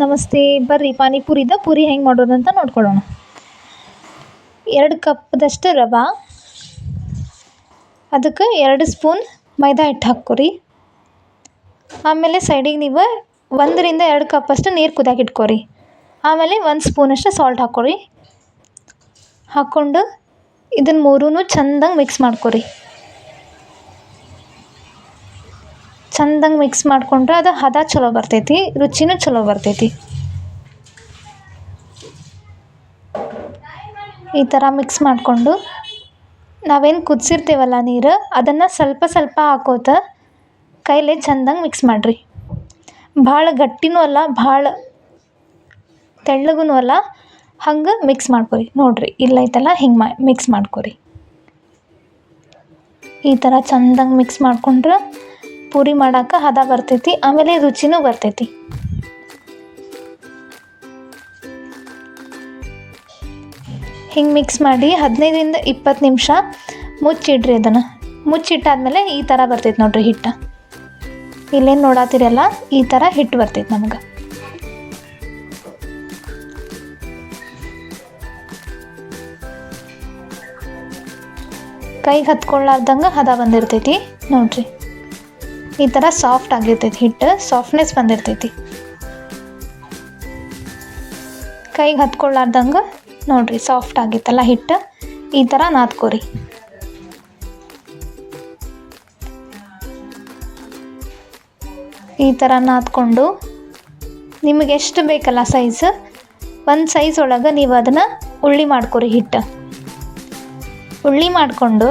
ನಮಸ್ತೆ. ಬರ್ರಿ ಪಾನಿಪುರಿದ ಪೂರಿ ಹೆಂಗೆ ಮಾಡೋದು ಅಂತ ನೋಡ್ಕೊಳ್ಳೋಣ. ಎರಡು ಕಪ್ದಷ್ಟು ರವೆ. ಅದಕ್ಕೆ ಎರಡು ಸ್ಪೂನ್ ಮೈದಾ ಹಿಟ್ಟು ಹಾಕ್ಕೊರಿ. ಆಮೇಲೆ ಸೈಡಿಗೆ ನೀವು ಒಂದರಿಂದ ಎರಡು ಕಪ್ಪಷ್ಟು ನೀರು ಕುದಿಯಾಕ ಇಟ್ಕೊರಿ. ಆಮೇಲೆ ಒಂದು ಸ್ಪೂನಷ್ಟು ಸಾಲ್ಟ್ ಹಾಕ್ಕೊರಿ. ಹಾಕ್ಕೊಂಡು ಇದನ್ನು ಮೂರೂ ಚಂದಂಗೆ ಮಿಕ್ಸ್ ಮಾಡ್ಕೊರಿ. ಚಂದಂಗೆ ಮಿಕ್ಸ್ ಮಾಡಿಕೊಂಡ್ರೆ ಅದು ಹದ ಚಲೋ ಬರ್ತೈತಿ, ರುಚಿನೂ ಚಲೋ ಬರ್ತೈತಿ. ಈ ಥರ ಮಿಕ್ಸ್ ಮಾಡಿಕೊಂಡು ನಾವೇನು ಕುದಿಸಿರ್ತೀವಲ್ಲ ನೀರು, ಅದನ್ನು ಸ್ವಲ್ಪ ಸ್ವಲ್ಪ ಹಾಕೋತ ಕೈಲೇ ಚಂದಂಗೆ ಮಿಕ್ಸ್ ಮಾಡಿರಿ. ಭಾಳ ಗಟ್ಟಿನೂ ಅಲ್ಲ, ಭಾಳ ತೆಳ್ಳಗೂ ಅಲ್ಲ, ಹಂಗೆ ಮಿಕ್ಸ್ ಮಾಡ್ಕೊರಿ. ನೋಡಿರಿ, ಇಲ್ಲೈತಲ್ಲ, ಹಿಂಗೆ ಮಾ ಮಿಕ್ಸ್ ಮಾಡ್ಕೊರಿ. ಈ ಥರ ಚಂದಂಗೆ ಮಿಕ್ಸ್ ಮಾಡ್ಕೊಂಡ್ರೆ ಪೂರಿ ಮಾಡಕ್ಕೆ ಹದ ಬರ್ತೈತಿ, ಆಮೇಲೆ ರುಚಿನೂ ಬರ್ತೈತಿ. ಹಿಂಗೆ ಮಿಕ್ಸ್ ಮಾಡಿ ಹದಿನೈದರಿಂದ ಇಪ್ಪತ್ತು ನಿಮಿಷ ಮುಚ್ಚಿಡ್ರಿ ಅದನ್ನು. ಮುಚ್ಚಿಟ್ಟಾದ್ಮೇಲೆ ಈ ಥರ ಬರ್ತೈತೆ ನೋಡ್ರಿ ಹಿಟ್ಟು. ಇಲ್ಲೇನು ನೋಡತ್ತೀರಲ್ಲ ಈ ಥರ ಹಿಟ್ಟು ಬರ್ತೈತೆ ನಮ್ಗೆ. ಕೈಗೆ ಹತ್ಕೊಳ್ಳಾರ್ದಂಗೆ ಹದ ಬಂದಿರ್ತೈತಿ, ನೋಡ್ರಿ. ಈ ಥರ ಸಾಫ್ಟ್ ಆಗಿರ್ತೈತಿ, ಹಿಟ್ಟು ಸಾಫ್ಟ್ನೆಸ್ ಬಂದಿರ್ತೈತಿ. ಕೈಗೆ ಹತ್ಕೊಳ್ಳಾರ್ದಂಗೆ ನೋಡ್ರಿ ಸಾಫ್ಟ್ ಆಗಿತ್ತಲ್ಲ ಹಿಟ್ಟು, ಈ ಥರ ನಾದ್ಕೋರಿ. ಈ ಥರ ನಾದ್ಕೊಂಡು ನಿಮಗೆ ಎಷ್ಟು ಬೇಕಲ್ಲ ಸೈಜ್ ಒಂದು ಸೈಜ್ ಒಳಗೆ ನೀವು ಅದನ್ನು ಉಳ್ಳಿ ಮಾಡ್ಕೊರಿ ಹಿಟ್ಟು. ಉಳ್ಳಿ ಮಾಡಿಕೊಂಡು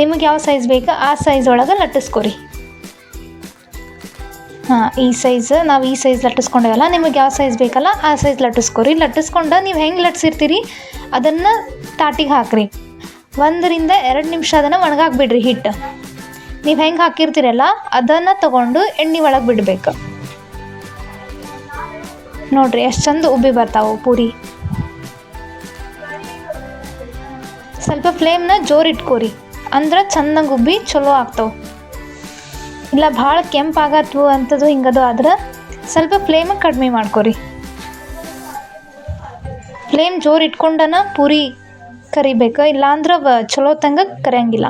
ನಿಮಗೆ ಯಾವ ಸೈಜ್ ಬೇಕೋ ಆ ಸೈಜ್ ಒಳಗೆ ಲಟ್ಟಿಸ್ಕೊರಿ. ಹಾಂ, ಈ ಸೈಜ್ ನಾವು ಈ ಸೈಜ್ ಲಟ್ಟಿಸ್ಕೊಂಡೇವಲ್ಲ? ನಿಮಗೆ ಯಾವ ಸೈಜ್ ಬೇಕಲ್ಲ, ಆ ಸೈಜ್ ಲಟ್ಟಿಸ್ಕೊರಿ. ಲಟ್ಟಿಸ್ಕೊಂಡು ನೀವು ಹೆಂಗೆ ಲಟ್ಸಿರ್ತೀರಿ? ಅದನ್ನು ತಾಟಿಗೆ ಹಾಕ್ರಿ. ಒಂದರಿಂದ ಎರಡು ನಿಮಿಷ ಅದನ್ನು ಒಣಗಾಕ್ಬಿಡ್ರಿ ಹಿಟ್ಟು ನೀವು ಹೆಂಗೆ ಹಾಕಿರ್ತೀರಲ್ಲ, ಅದನ್ನು ತಗೊಂಡು ಎಣ್ಣೆ ಒಳಗೆ ಬಿಡಬೇಕು. ನೋಡ್ರಿ, ಎಷ್ಟು ಚಂದ ಉಬ್ಬಿ ಬರ್ತಾವೆ ಪೂರಿ. ಸ್ವಲ್ಪ ಫ್ಲೇಮ್ನ ಜೋರು ಇಟ್ಕೋರಿ. ಅಂದ್ರೆ ಚಂದಂಗೆ ಉಬ್ಬಿ ಚಲೋ ಆಗ್ತಾವೆ. ಇಲ್ಲ, ಭಾಳ ಕೆಂಪಾಗತ್ವು ಅಂಥದ್ದು ಹಿಂಗದು ಆದ್ರೆ ಸ್ವಲ್ಪ ಫ್ಲೇಮ್ ಕಡಿಮೆ ಮಾಡ್ಕೊರಿ. ಫ್ಲೇಮ್ ಜೋರು ಇಟ್ಕೊಂಡನ ಪೂರಿ ಕರಿಬೇಕು, ಇಲ್ಲಾಂದ್ರೆ ಚಲೋ ತಂಗ ಕರಿಯಂಗಿಲ್ಲ.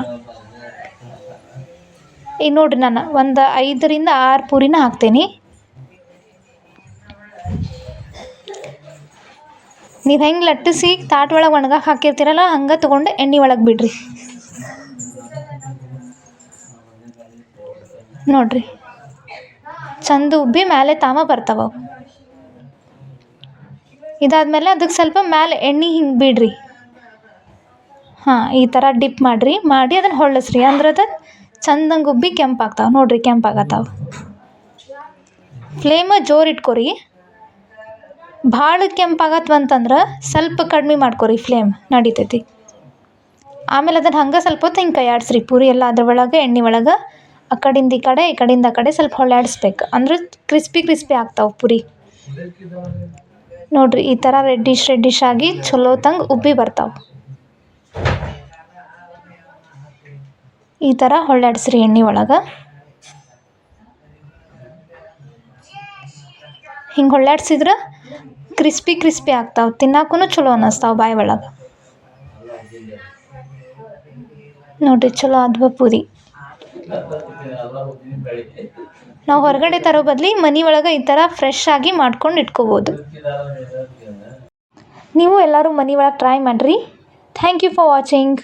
ಈಗ ನೋಡ್ರಿ ನಾನು, ಒಂದು ಐದರಿಂದ ಆರು ಪೂರಿನ ಹಾಕ್ತೇನೆ. ನೀವು ಹೆಂಗೆ ಲಟ್ಟಿಸಿ ತಾಟ್ ಒಳಗೆ ಒಣಗಾಕ ಹಾಕಿರ್ತೀರಲ್ಲ, ಹಂಗೆ ತೊಗೊಂಡು ಎಣ್ಣೆ ಒಳಗೆ ಬಿಡ್ರಿ. ನೋಡ್ರಿ. ಚಂದ ಉಬ್ಬಿ ಮೇಲೆ ತಾಮ ಬರ್ತಾವೆ ಅವು. ಇದಾದ್ಮೇಲೆ ಅದಕ್ಕೆ ಸ್ವಲ್ಪ ಮ್ಯಾಲೆ ಎಣ್ಣೆ ಹಿಂಗೆ ಬಿಡ್ರಿ. ಹಾಂ, ಈ ಥರ ಡಿಪ್ ಮಾಡಿರಿ. ಮಾಡಿ ಅದನ್ನು ಹೊಳ್ಳಸ್ರಿ. ಅಂದ್ರೆ ಅದು ಚಂದಂಗೆ ಉಬ್ಬಿ ಕೆಂಪಾಗ್ತಾವೆ. ನೋಡ್ರಿ ಕೆಂಪಾಗತ್ತಾವೆ ಫ್ಲೇಮ ಜೋರು ಇಟ್ಕೊರಿ. ಭಾಳ ಕೆಂಪಾಗತ್ವ ಅಂತಂದ್ರೆ ಸ್ವಲ್ಪ ಕಡಿಮೆ ಮಾಡ್ಕೊರಿ ಫ್ಲೇಮ್ ನಡಿತೈತಿ. ಆಮೇಲೆ ಅದನ್ನು ಹಂಗೆ ಸ್ವಲ್ಪ ಹೊತ್ತು ಹಿಂಗೆ ಕೈಯಾಡಿಸ್ರಿ. ಪೂರಿ ಎಲ್ಲ ಅದ್ರ ಒಳಗೆ, ಎಣ್ಣೆ ಒಳಗೆ. ಆ ಕಡಿಂದ ಈ ಕಡೆ, ಈ ಕಡಿಂದ ಆ ಕಡೆ ಸ್ವಲ್ಪ ಹೊಳ್ಯಾಡಿಸ್ಬೇಕು ಅಂದ್ರೆ ಕ್ರಿಸ್ಪಿ ಕ್ರಿಸ್ಪಿ ಆಗ್ತಾವೆ ಪೂರಿ. ನೋಡ್ರಿ, ಈ ಥರ ರೆಡ್ಡಿಶ್ ರೆಡ್ಡಿಶ್ ಆಗಿ ಚಲೋ ತಂಗ ಉಬ್ಬಿ ಬರ್ತಾವೆ. ಈ ಥರ ಹೊಳ್ಯಾಡಿಸ್ರಿ ಎಣ್ಣೆ ಒಳಗೆ. ಹಿಂಗೆ ಹೊಳ್ಯಾಡ್ಸಿದ್ರೆ ಕ್ರಿಸ್ಪಿ ಕ್ರಿಸ್ಪಿ ಆಗ್ತಾವೆ. ತಿನ್ನಕ್ಕೂ ಚಲೋ ಅನ್ನಿಸ್ತಾವೆ ಬಾಯಿ ಒಳಗೆ. ನೋಡ್ರಿ, ಚಲೋ ಆದ್ವ ಪೂರಿ. ನಾವು ಹೊರಗಡೆ ತರೋ ಬದ್ಲಿ ಮನೆ ಒಳಗೆ ಈ ಥರ ಫ್ರೆಶ್ ಆಗಿ ಮಾಡ್ಕೊಂಡು ಇಟ್ಕೋಬೋದು. ನೀವು ಎಲ್ಲರೂ ಮನೆ ಒಳಗೆ ಟ್ರೈ ಮಾಡಿರಿ. Thank you for watching